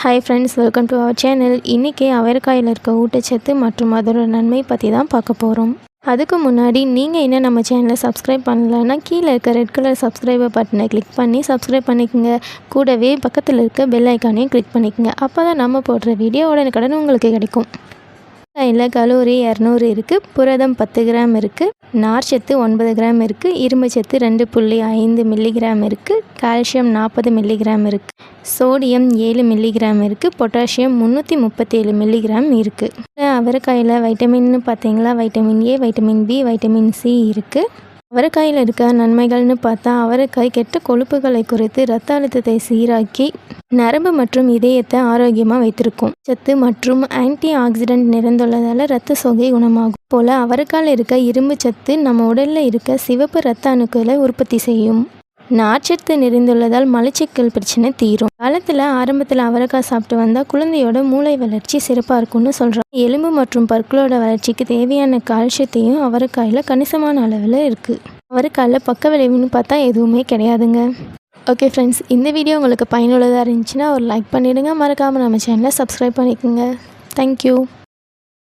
Hi friends welcome to our channel இன்றைக்கி அவரைக்காயில் இருக்க ஊட்டச்சத்து மற்றும் அதோட நன்மை பற்றி தான் பார்க்க போகிறோம் அதுக்கு முன்னாடி நீங்கள் இன்னும் நம்ம சேனலை சப்ஸ்கிரைப் பண்ணலன்னா கீழே இருக்க ரெட் கலர் சப்ஸ்கிரைபர் பட்டனை கிளிக் பண்ணி சப்ஸ்கிரைப் பண்ணிக்கோங்க. கூடவே பக்கத்தில் இருக்க பெல் ஐக்கானையும் கிளிக் பண்ணிக்கோங்க. அப்போ தான் நம்ம போடுற வீடியோ உடனுக்குடன் உங்களுக்கு கிடைக்கும். இதில் கலோரி இரநூறு இருக்குது புரதம் பத்து கிராம் இருக்குது நார்ச்சத்து ஒன்பது கிராம் இருக்குது இரும்புச்சத்து ரெண்டு புள்ளி ஐந்து மில்லிகிராம் இருக்குது கால்சியம் நாற்பது மில்லிகிராம் இருக்குது சோடியம் ஏழு மில்லிகிராம் இருக்குது பொட்டாசியம் முந்நூற்றி முப்பத்தேழு மில்லிகிராம் இருக்குது அவரைக்காயில் வைட்டமின்னு பார்த்தீங்களா? Vitamin A vitamin B vitamin C இருக்குது அவரைக்காயில் இருக்க நன்மைகள்னு பார்த்தா அவரைக்காய் கெட்ட கொழுப்புகளை குறைத்து இரத்த அழுத்தத்தை சீராக்கி நரம்பு மற்றும் இதயத்தை ஆரோக்கியமாக வைத்திருக்கும். சத்து மற்றும் ஆன்டி ஆக்சிடென்ட் நிறைந்துள்ளதால் ரத்த சோகை குணமாகும். போல் அவரைக்காயில் இருக்க இரும்பு சத்து நம்ம உடலில் இருக்க சிவப்பு இரத்த அணுக்களை உற்பத்தி செய்யும். நார்ச்சத்து நிறைந்துள்ளதால் மலச்சிக்கல் பிரச்சனை தீரும். காலத்தில் ஆரம்பத்தில் அவரைக்காய் சாப்பிட்டு வந்தால் குழந்தையோட மூளை வளர்ச்சி சிறப்பாக இருக்கும்னு சொல்கிறாங்க எலும்பு மற்றும் பற்களோட வளர்ச்சிக்கு தேவையான கால்சியத்தையும் அவரைக்காயில் கணிசமான அளவில் இருக்குது அவரைக்காயில் பக்க விளைவுன்னு பார்த்தா எதுவுமே கிடையாதுங்க. ஓகே ஃப்ரெண்ட்ஸ் இந்த வீடியோ உங்களுக்கு பயனுள்ளதாக இருந்துச்சுன்னா ஒரு லைக் பண்ணிவிடுங்க மறக்காமல் நம்ம சேனலை சப்ஸ்கிரைப் பண்ணிக்கோங்க. தேங்க்யூ